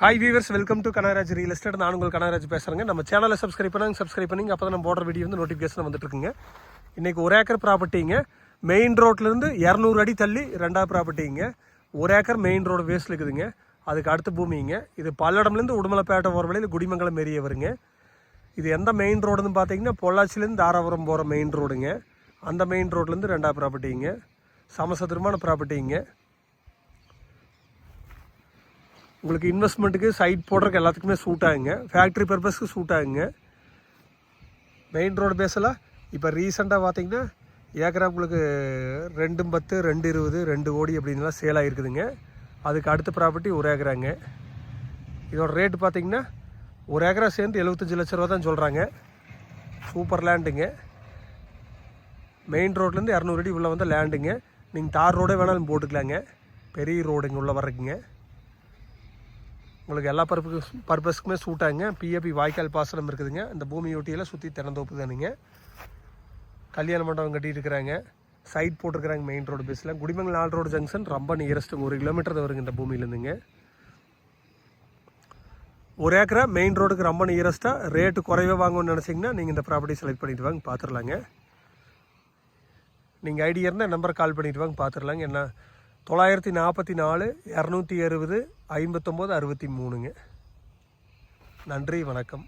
Hi viewers welcome to Kanagaraj real estate நான் உங்கள் கனகராஜ் பேசுகிறேங்க நம்ம சேனலை சப்ஸ்கிரைப் பண்ணாங்க சப்ஸ்கிரைப் பண்ணிங்க அப்போ தான் நம்ம போடுற வீடியோ வந்து நோட்டிஃபிகேஷன் வந்துட்டுருக்குங்க. இன்றைக்கி ஒரு ஏக்கர் ப்ராப்பர்ட்டிங்க மெயின் ரோட்லேருந்து இரநூறு அடி தள்ளி ரெண்டாவது ப்ராப்பர்ட்டிங்க ஒரு ஏக்கர் மெயின் ரோடு வேஸ்ட் இருக்குதுங்க. அதுக்கு அடுத்த பூமிங்க. இது பல்லடம்லேருந்து உடுமலைப்பேட்டை போகிற வழியில் குடிமங்கலம் ஏரியா வருங்க. இது எந்த மெயின் ரோடுன்னு பார்த்தீங்கன்னா பொள்ளாச்சிலேருந்து தாராபுரம் போகிற மெயின் ரோடுங்க அந்த மெயின் ரோட்லேருந்து ரெண்டாவது ப்ராப்பர்ட்டிங்க சமசதுரமான ப்ராப்பர்ட்டிங்க உங்களுக்கு இன்வெஸ்ட்மெண்ட்டுக்கு சைட் போடுறதுக்கு எல்லாத்துக்குமே சூட் ஆகுங்க. ஃபேக்ட்ரி பர்பஸ்க்கு சூட் ஆகுங்க. மெயின் ரோடு பேஸில் இப்போ ரீசெண்டாக பார்த்தீங்கன்னா ஏக்கரா உங்களுக்கு ரெண்டு பத்து ரெண்டு இருபது ரெண்டு கோடி அப்படின்லாம் சேல் ஆகிருக்குதுங்க அதுக்கு அடுத்த ப்ராப்பர்ட்டி ஒரு ஏக்கராங்க. இதோட ரேட்டு பார்த்தீங்கன்னா ஒரு ஏக்கரா சேர்ந்து எழுபத்தஞ்சு லட்ச ரூபா தான் சொல்கிறாங்க சூப்பர் லேண்டுங்க மெயின் ரோட்லேருந்து இரநூறு அடி உள்ளே வந்து லேண்டுங்க நீங்கள் தார் ரோடே வேணாலும் போட்டுக்கலாங்க. பெரிய ரோடுங்க உள்ளே வர்றதுக்குங்க. உங்களுக்கு எல்லா பர்பஸ் பர்பஸ்க்குமே சூட் ஆகுங்க பிஏபி வாய்க்கால் பாசனம் இருக்குதுங்க. இந்த பூமி சுற்றி திறந்தோப்பு தானுங்க. கல்யாண மண்டபம் கட்டிட்டு இருக்கிறாங்க சைட் போட்டிருக்கிறாங்க மெயின் ரோடு பேஸில் குடிமங்கல் நாலு ரோடு ஜங்ஷன் ரொம்ப நியரஸ்ட்டுங்க ஒரு கிலோமீட்டர் வருங்க இந்த பூமியிலேருந்துங்க. ஒரு ஏக்கரை மெயின் ரோடுக்கு ரொம்ப நியரஸ்ட்டாக ரேட்டு குறைவாக வாங்கணும்னு நினச்சிங்கன்னா நீங்கள் இந்த ப்ராப்பர்ட்டி செலக்ட் பண்ணிட்டு வாங்க பார்த்துடலாங்க நீங்கள் ஐடியா இருந்தால் நம்பர் கால் பண்ணிட்டு வாங்க பார்த்துடலாங்க என்ன தொள்ளாயிரத்தி நாற்பத்தி நாலு இரநூத்தி அறுபது ஐம்பத்தொம்போது அறுபத்தி மூணுங்க. நன்றி வணக்கம்.